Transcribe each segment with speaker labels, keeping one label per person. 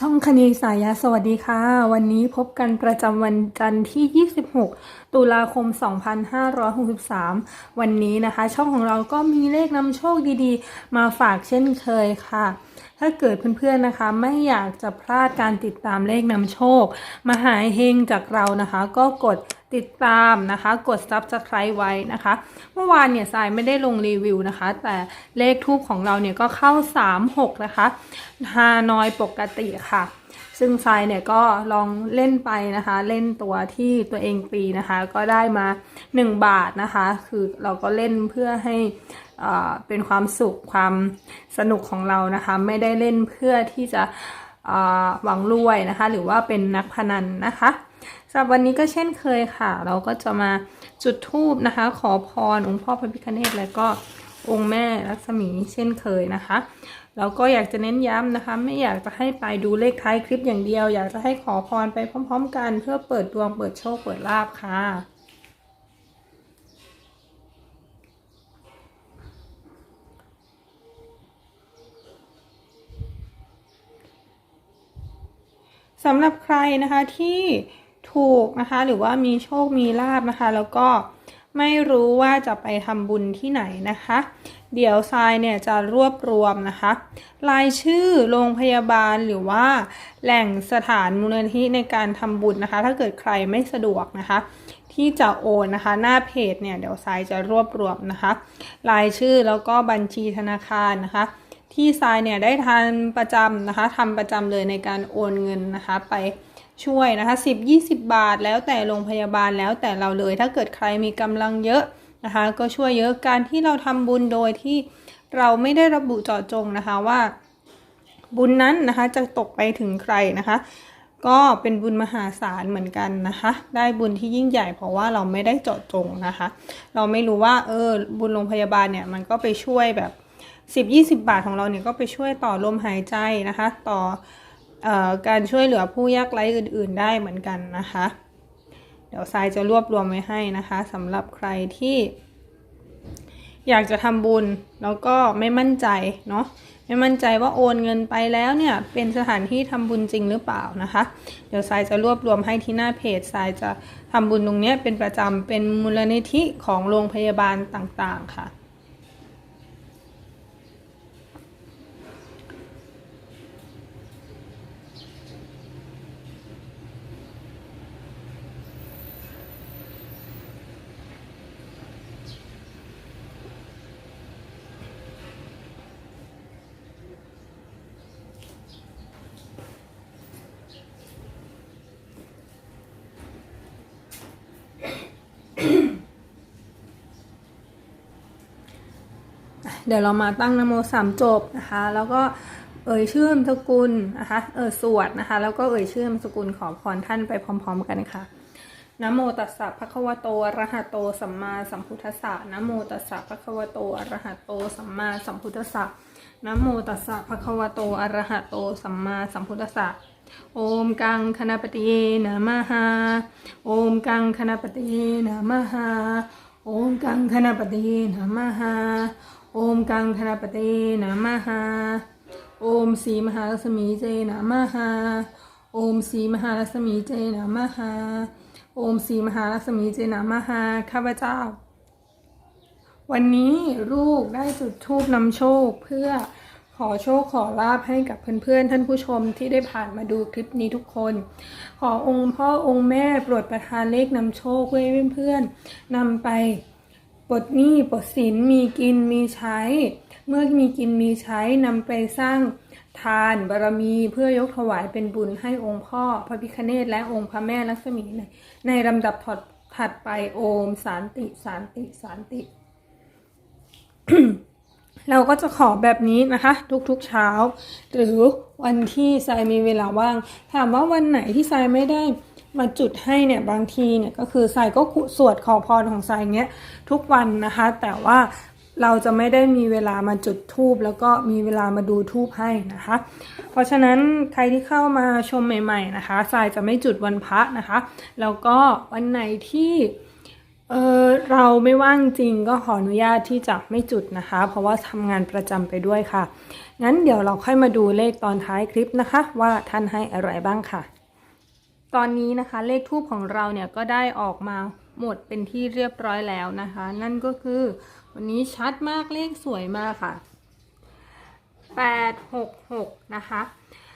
Speaker 1: ช่องคณีสายยาสวัสดีค่ะ วันนี้พบกันประจำวันจันทร์ที่ 26 ตุลาคม 2563 วันนี้นะคะ ช่องของเราก็มีเลขนำโชคดีๆ มาฝากเช่นเคยค่ะ ถ้าเกิดเพื่อนๆนะคะ ไม่อยากจะพลาดการติดตามเลขนำโชค มาหายเฮงจากเรานะคะ ก็กด ติดตามนะคะ กด subscribe ไว้นะคะ เมื่อวานเนี่ยทรายไม่ได้ลงรีวิวนะคะ แต่เลขทูปของเราเนี่ยก็เข้า 36 นะคะฮานอยปกติค่ะ ซึ่งทรายเนี่ยก็ลองเล่นไปนะคะ เล่นตัวที่ตัวเองตีนะคะ ก็ได้มา 1 บาทนะคะ คือเราก็เล่นเพื่อให้อ่าเป็นความสุขความสนุกของเรานะคะ ไม่ได้เล่นเพื่อที่จะอ่าหวังรวยนะคะ หรือว่าเป็นนักพนันนะคะ สำหรับวันนี้ก็เช่นเคยค่ะ เราก็จะมาจุดธูปนะคะ ขอพรองค์พ่อพระพิฆเนศและก็องค์แม่ลักษมีเช่นเคยนะคะแล้วก็อยากจะเน้นย้ำนะคะ ไม่อยากจะให้ไปดูเลขท้ายคลิปอย่างเดียว อยากจะให้ขอพรไปพร้อม ๆ กัน เพื่อเปิดดวงเปิดโชคเปิดลาภค่ะสำหรับใครนะคะที่ ถูกนะคะหรือว่ามีโชคมีลาบนะคะ แล้วก็ไม่รู้ว่าจะไปทำบุญที่ไหนนะคะ เดี๋ยวทรายเนี่ยจะรวบรวมนะคะรายชื่อโรงพยาบาลหรือว่าแหล่งสถานมูลนิธิในการทำบุญนะคะ ถ้าเกิดใครไม่สะดวกนะคะ ที่จะโอนนะคะ หน้าเพจเนี่ยเดี๋ยวทรายจะรวบรวมนะคะรายชื่อแล้วก็บัญชีธนาคารนะคะ ที่ทรายเนี่ยได้ทานประจำนะคะทำประจำเลยในการโอนเงินนะคะไป ช่วยนะคะ 10-20 บาท แล้วแต่โรงพยาบาลแล้วแต่เราเลย ถ้าเกิดใครมีกำลังเยอะนะคะ ก็ช่วยเยอะการที่เราทำบุญโดยที่เราไม่ได้ระบุเจาะจงนะคะว่า บุญนั้นนะคะจะตกไปถึงใครนะคะ ก็เป็นบุญมหาศาลเหมือนกันนะคะ ได้บุญที่ยิ่งใหญ่เพราะว่าเราไม่ได้เจาะจงนะคะ เราไม่รู้ว่าเออบุญโรงพยาบาลเนี่ยมันก็ไปช่วยแบบ 10-20 บาทของเราเนี่ยก็ไปช่วยต่อลมหายใจนะคะ ต่อเออ การช่วยเหลือผู้ยากไร้อื่น ๆ ได้เหมือนกันนะคะ เดี๋ยวทรายจะรวบรวมไว้ให้นะคะสำหรับใครที่ อยากจะทำบุญแล้วก็ไม่มั่นใจเนาะไม่มั่นใจว่าโอนเงินไปแล้วเนี่ยเป็นสถานที่ทำบุญจริงหรือเปล่านะคะ เดี๋ยวทรายจะรวบรวมให้ที่หน้าเพจทรายจะทำบุญตรงนี้เป็นประจำเป็นมูลนิธิของโรงพยาบาลต่างๆค่ะ เดี๋ยวเรามาตั้งนโมสามจบนะคะ แล้วก็เอ่ยชื่อนามสกุลนะคะเออสวดนะคะ แล้วก็เอ่ยชื่อนามสกุลขอพรท่านไปพร้อม ๆ กันค่ะนะโมตัสสะภะคะวะโตอะระหะโตสัมมาสัมพุทธัสสะนะโมตัสสะภะคะวะโตอะระหะโตสัมมาสัมพุทธัสสะนะโมตัสสะภะคะวะโตอะระหะโตสัมมาสัมพุทธัสสะโอมกังคณปฏิเยนะมหาโอมกังคณปฏิเยนะมหาโอมกังคณปฏิเยนะมหา โอมกังธนปเตนะมหาโอมสีมหารัศมีเจนะมหาโอมสีมหารัศมีเจนะมหาโอมสีมหารัศมีเจนะมหาข้าพเจ้า วันนี้ลูกได้จุดธูปนำโชคเพื่อขอโชคขอลาบให้กับเพื่อนๆ ท่านผู้ชมที่ได้ผ่านมาดูคลิปนี้ทุกคน ขอองค์พ่อองค์แม่โปรดประทานเลขนำโชคเพื่อให้เพื่อนๆนำไป ปลดหนี้ปลดสินมีกินมีใช้ เมื่อมีกินมีใช้นำไปสร้างทานบารมีเพื่อยกถวายเป็นบุญให้องค์พ่อ พระพิคเนตและองค์พระแม่ลักษมีในในลำดับถอดถัดไปโอมสานติสานติสานติ เราก็จะขอแบบนี้นะคะ ทุกๆเช้า หรือวันที่ทรายมีเวลาว่าง ถามว่าวันไหนที่ทรายไม่ได้ มาจุดให้เนี่ยบางทีเนี่ยก็คือทรายก็สวดขอพรของทรายเนี้ยทุกวันนะคะ แต่ว่าเราจะไม่ได้มีเวลามาจุดทูบแล้วก็มีเวลามาดูทูบให้นะคะ เพราะฉะนั้นใครที่เข้ามาชมใหม่ ๆ นะคะทรายจะไม่จุดวันพระนะคะ แล้วก็วันไหนที่เออเราไม่ว่างจริงก็ขออนุญาตที่จะไม่จุดนะคะ เพราะว่าทำงานประจำไปด้วยค่ะ งั้นเดี๋ยวเราค่อยมาดูเลขตอนท้ายคลิปนะคะ ว่าท่านให้อะไรบ้างค่ะ ตอนนี้นะคะเลขทูปของเราเนี่ยก็ได้ออกมาหมดเป็นที่เรียบร้อยแล้วนะคะ นั่นก็คือวันนี้ชัดมากเลขสวยมากค่ะ 8 6 6 นะคะ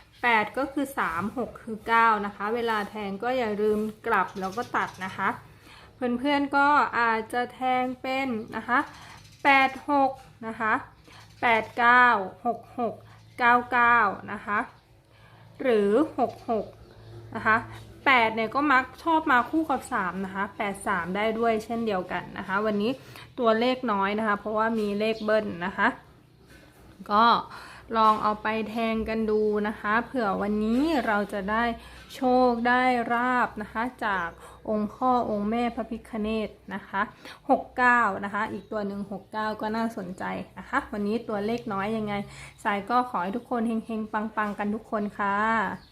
Speaker 1: 8 ก็คือ 3 6 คือ 9 นะคะ เวลาแทงก็อย่าลืมกลับแล้วก็ตัดนะคะ เพื่อนๆก็อาจจะแทงเป็นนะคะ 8 6 นะคะ 8 9 6 6 9 9 นะคะ หรือ 6 6 นะคะ 8เนี่ยก็มักชอบมาคู่กับ 3 นะคะ 8 3 ได้ด้วยเช่นเดียวกันนะคะ วันนี้ตัวเลขน้อยนะคะ เพราะว่ามีเลขเบิ้ลนะคะ ก็ลองเอาไปแทงกันดูนะคะ เผื่อวันนี้เราจะได้โชคได้ราบนะคะ จากองค์พ่อองค์แม่พระพิคเนตนะคะ 69 นะคะ อีกตัวหนึ่ง69 ก็น่าสนใจนะคะ วันนี้ตัวเลขน้อยยังไง สายก็ขอให้ทุกคนเฮงๆ ปังๆ กันทุกคนค่ะ